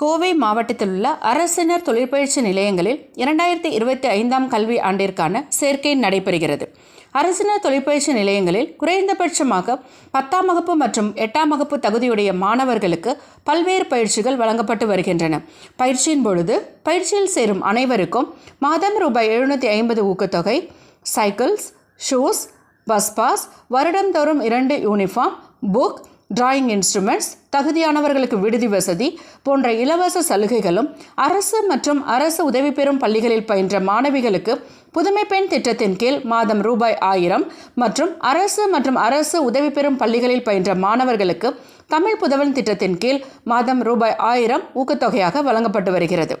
கோவை மாவட்டத்தில் உள்ள அரசினர் தொழிற்பயிற்சி நிலையங்களில் இரண்டாயிரத்தி இருபத்தி ஐந்தாம் கல்வி ஆண்டிற்கான சேர்க்கை நடைபெறுகிறது. அரசினர் தொழிற்பயிற்சி நிலையங்களில் குறைந்தபட்சமாக பத்தாம் வகுப்பு மற்றும் எட்டாம் வகுப்பு தகுதியுடைய மாணவர்களுக்கு பல்வேறு பயிற்சிகள் வழங்கப்பட்டு வருகின்றன. பயிற்சியின் பொழுது பயிற்சியில் சேரும் அனைவருக்கும் மாதம் ரூபாய் எழுநூற்றி ஐம்பது ஊக்கத்தொகை சைக்கிள்ஸ் ஷூஸ் பஸ் பாஸ் வருடந்தோறும் இரண்டு யூனிஃபார்ம் புக் டிராயிங் இன்ஸ்ட்ருமெண்ட்ஸ் தகுதியானவர்களுக்கு விடுதி வசதி போன்ற இலவச சலுகைகளும் அரசு மற்றும் அரசு உதவி பெறும் பள்ளிகளில் பயின்ற மாணவிகளுக்கு புதுமை பெண் திட்டத்தின் கீழ் மாதம் ரூபாய் ஆயிரம் மற்றும் அரசு மற்றும் அரசு உதவி பெறும் பள்ளிகளில் பயின்ற மாணவர்களுக்கு தமிழ் புதவன் திட்டத்தின் கீழ் மாதம் ரூபாய் ஆயிரம் ஊக்கத்தொகையாக வழங்கப்பட்டு வருகிறது.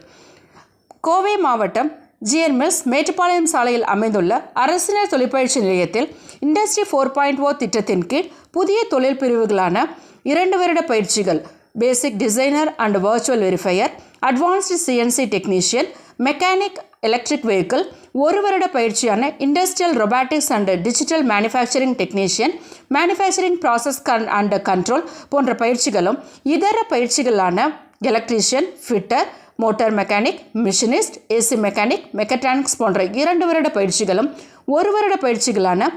கோவை மாவட்டம் ஜிஎன் மில்ஸ் மேட்டுப்பாளையம் சாலையில் அமைந்துள்ள அரசினர் தொழிற்பயிற்சி நிலையத்தில் இண்டஸ்ட்ரி ஃபோர் பாயிண்ட் ஓ திட்டத்தின் கீழ் புதிய தொழில் பிரிவுகளான இரண்டு வருட பயிற்சிகள் basic designer and virtual verifier advanced CNC technician mechanic electric vehicle ஒரு வருட பயிற்சியான industrial robotics and digital manufacturing technician manufacturing process gun and control போன்ற பயிற்சிகளும் இதர பயிற்சிகளான electrician fitter motor mechanic machinist AC mechanic mechatronics போன்ற இரண்டு வருட பயிற்சிகளும் ஒரு வருட பயிற்சிகளான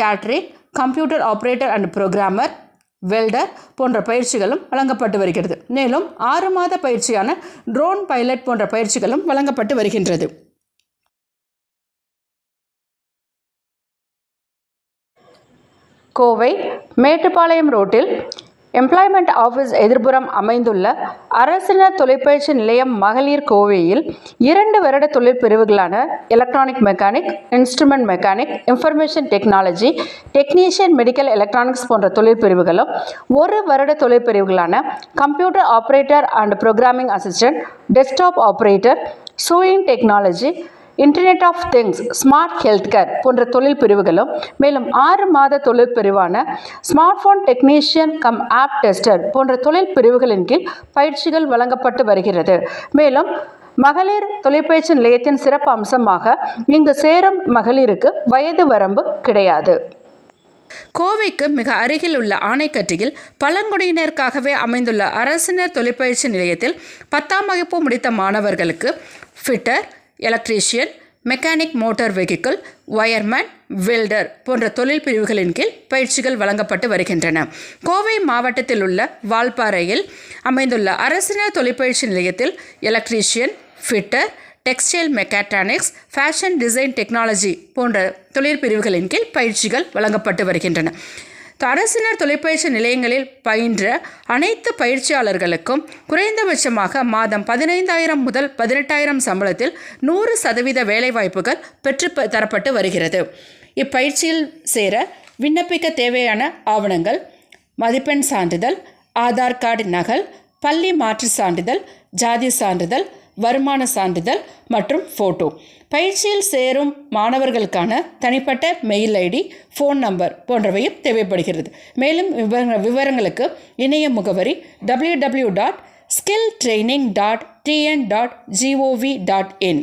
Kesrick computer operator and programmer welder போன்ற பயிற்சிகளும் வழங்கப்பட்டு வருகிறது. மேலும் ஆறு மாத பயிற்சியான ட்ரோன் பைலட் போன்ற பயிற்சிகளும் வழங்கப்பட்டு வருகின்றது. கோவை மேட்டுப்பாளையம் ரோட்டில் எம்ப்ளாய்மெண்ட் ஆஃபீஸ் எதிர்புறம் அமைந்துள்ள அரசினர் தொழிற்பயிற்சி நிலையம் மகளிர் கோவையில் இரண்டு வருட தொழிற்பிரிவுகளான electronic mechanic instrument mechanic information technology technician medical electronics போன்ற தொழிற்பிரிவுகளும் ஒரு வருட தொழிற்பிரிவுகளான computer operator and programming assistant desktop operator sewing technology internet of things smart health care போன்ற தொழில் பிரிவுகளும் மேலும் ஆறு மாத தொழில் பிரிவான smart phone technician cum app tester போன்ற தொழில் பிரிவுகளின் கீழ் பயிற்சிகள் வழங்கப்பட்டு வருகிறது. மேலும் மகளிர் தொலைபேசி நிலையத்தின் சிறப்பு அம்சமாக இங்கு சேரும் மகளிருக்கு வயது வரம்பு கிடையாது. கோவைக்கு மிக அருகில் உள்ள ஆணைக்கட்டியில் பழங்குடியினருக்காகவே அமைந்துள்ள அரசினர் தொழிற்பயிற்சி நிலையத்தில் பத்தாம் வகுப்பு முடித்த மாணவர்களுக்கு fitter electrician mechanic motor vehicle wireman welder போன்ற தொழில் பிரிவுகளின் கீழ் பயிற்சிகள் வழங்கப்பட்டு வருகின்றன. கோவை மாவட்டத்தில் உள்ள வால்பாறையில் அமைந்துள்ள அரசினர் தொழிற்பயிற்சி நிலையத்தில் electrician fitter textile mechatronics fashion design technology போன்ற தொழில் பிரிவுகளின் கீழ் பயிற்சிகள் வழங்கப்பட்டு வருகின்றன. அரசினர் தொலைபேசி நிலையங்களில் பயின்ற அனைத்து பயிற்சியாளர்களுக்கும் குறைந்தபட்சமாக மாதம் பதினைந்தாயிரம் முதல் பதினெட்டாயிரம் சம்பளத்தில் நூறு சதவீத வேலைவாய்ப்புகள் பெற்று தரப்பட்டு வருகிறது. இப்பயிற்சியில் சேர விண்ணப்பிக்க தேவையான ஆவணங்கள் மதிப்பெண் சான்றிதழ் ஆதார் கார்டு நகல் பள்ளி மாற்று சான்றிதழ் ஜாதி சான்றிதழ் வருமான சான்றிதழ் மற்றும் ஃபோட்டோ பயிற்சியில் சேரும் மாணவர்களுக்கான தனிப்பட்ட மெயில் ஐடி ஃபோன் நம்பர் போன்றவையும் தேவைப்படுகிறது. மேலும் விவரங்களுக்கு இணைய முகவரி W W dot skill training dot TN dot GOV dot IN